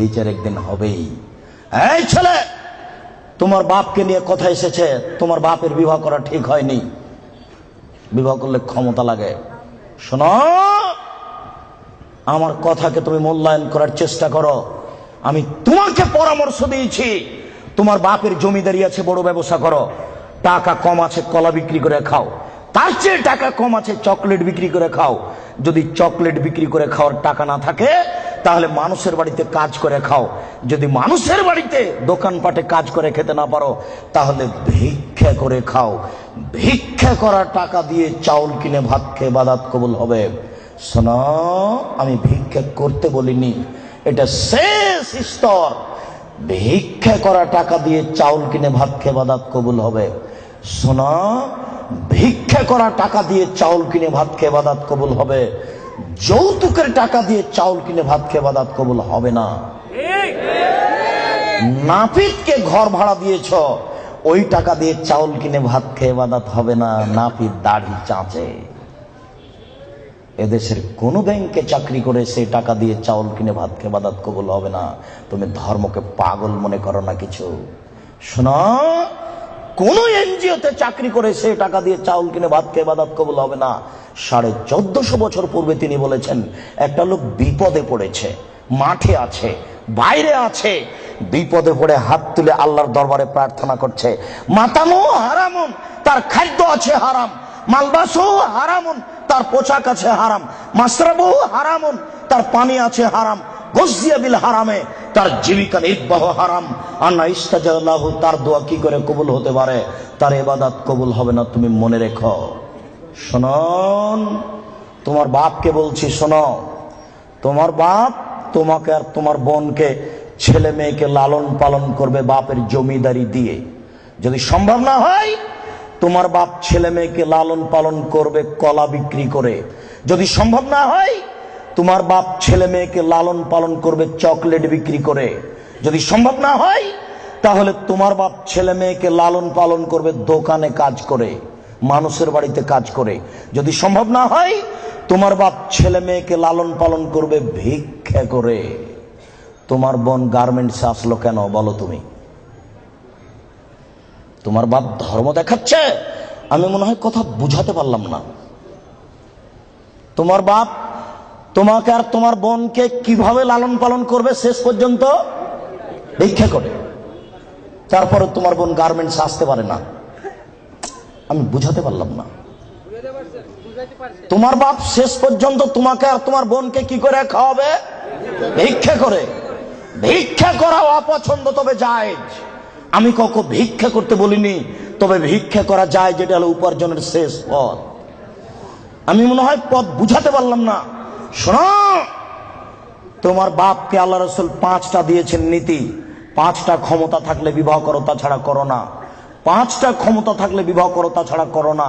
বিচার একদিন হবেই। এই ছেলে, তোমার বাপকে নিয়ে কথা এসেছে, তোমার বাপের বিবাহ করা ঠিক হয়নি। বিবাহ করলে ক্ষমতা লাগে। শোনো, আমার কথাকে তুমি মূল্যায়ন করার চেষ্টা করো। আমি তোমাকে পরামর্শ দিয়েছি, তোমার বাপের জমিদারি আছে, বড় ব্যবসা করো। টাকা কম আছে, কলা বিক্রি করে খাও। তার চেয়ে টাকা কম আছে, চকলেট বিক্রি করে খাও। যদি চকলেট বিক্রি করে খাওয়ার টাকা না থাকে তাহলে মানুষের বাড়িতে কাজ করে খাও। যদি মানুষের বাড়িতে দোকানপাটে কাজ করে খেতে না পারো, তাহলে ভিক্ষা করে খাও। ভিক্ষা করা টাকা দিয়ে চাউল কিনে ভাত খেয়ে বাদাত কবুল হবে। শোনো, আমি ভিক্ষা করতে বলিনি। এটা শেষ স্তর। ভিক্ষা করা টাকা দিয়ে চাউল কিনে ভাত খেয়ে বাদাত কবুল হবে। শোনো, ভিক্ষা করা টাকা দিয়ে চাউল কিনে ভাত খেয়ে বাদাত কবুল হবে। যৌতুকের টাকা দিয়ে চাউল কিনে ভাত খেয়ে বাদাত কবুল হবে না। নাপিতকে ঘর ভাড়া দিয়েছ, ওই টাকা দিয়ে চাউল কিনে ভাত খেয়ে বাদাত হবে না। নাপিত দাড়ি চাঁচে। এদেশের কোন ব্যাংকে চাকরি করে সেই টাকা দিয়ে চাউল কিনে ভাত খেয়ে বাদাত কবুল হবে না। তুমি ধর্মকে পাগল মনে করো না কিছু। শোনো, কোন এনজিওতে চাকরি করে সেই টাকা দিয়ে চাউল কিনে ভাত খেয়ে বাদাত কবুল হবে না। সাড়ে চোদ্দশো বছর পূর্বে তিনি বলেছেন, একটা লোক বিপদে পড়েছে, মাঠে আছে, বাইরে আছে, বিপদে পড়ে হাত তুলে আল্লাহর দরবারে প্রার্থনা করছে মাতানো হারামন, তার খাদ্য আছে হারাম মালবাসও হারামন, তার পোশাক আছে হারাম মাসরাবু তার পানি আছে হারাম, গজিয়া বিল হারামে, তার জীবিকা নির্বাহ হারাম তার দোয়া কি করে কবুল হতে পারে? তার এবাদাত কবুল হবে না, তুমি মনে রেখো। শোনন তোমার বাপকে বলছি শোনো। তোমার বাপ তোমাকে আর তোমার বোনকে, ছেলে মেয়েকে লালন পালন করবে বাপের জমিদারি দিয়ে। যদি সম্ভব না হয়, তোমার বাপ ছেলে মেয়েকে লালন পালন করবে কলা বিক্রি করে। যদি সম্ভব না হয়, তোমার বাপ ছেলে মেয়েকে লালন পালন করবে চকলেট বিক্রি করে। যদি সম্ভব না হয়, তাহলে তোমার বাপ ছেলে মেয়েকে লালন পালন করবে দোকানে কাজ করে। মানুষের বাড়িতে কাজ করে। যদি সম্ভব না হয়, তোমার বাপ ছেলে মেয়েকে লালন পালন করবে ভিক্ষা করে। তোমার বোন গার্মেন্টসে আসলো কেন, বলো তুমি? তোমার বাপ ধর্ম দেখাচ্ছে, আমি মনে হয় কথা বুঝাতে পারলাম না। তোমার বাপ তোমাকে আর তোমার বোনকে কীভাবে লালন পালন করবে শেষ পর্যন্ত? ভিক্ষা করে। তারপরে তোমার বোন গার্মেন্টস আসতে পারে না। আমি বুঝাতে পারলাম না। তোমার বাপ শেষ পর্যন্ত তোমাকে আর তোমার বোনকে কি করে খাওয়াবে? ভিক্ষা করে। ভিক্ষা করা অপছন্দ, তবে যায় আমি কখনো ভিক্ষা করতে বলিনি, তবে ভিক্ষা করা যায় যেটা হলো উপার্জনের শেষ পথ। আমি মনে হয় পথ বুঝাতে পারলাম না। শোনো, তোমার বাপকে আল্লাহ রসুল পাঁচটা দিয়েছেন নীতি। পাঁচটা ক্ষমতা থাকলে বিবাহ করো, তাছাড়া করো না। পাঁচটা ক্ষমতা থাকলে বিবাহ করো তাছাড়া করো না।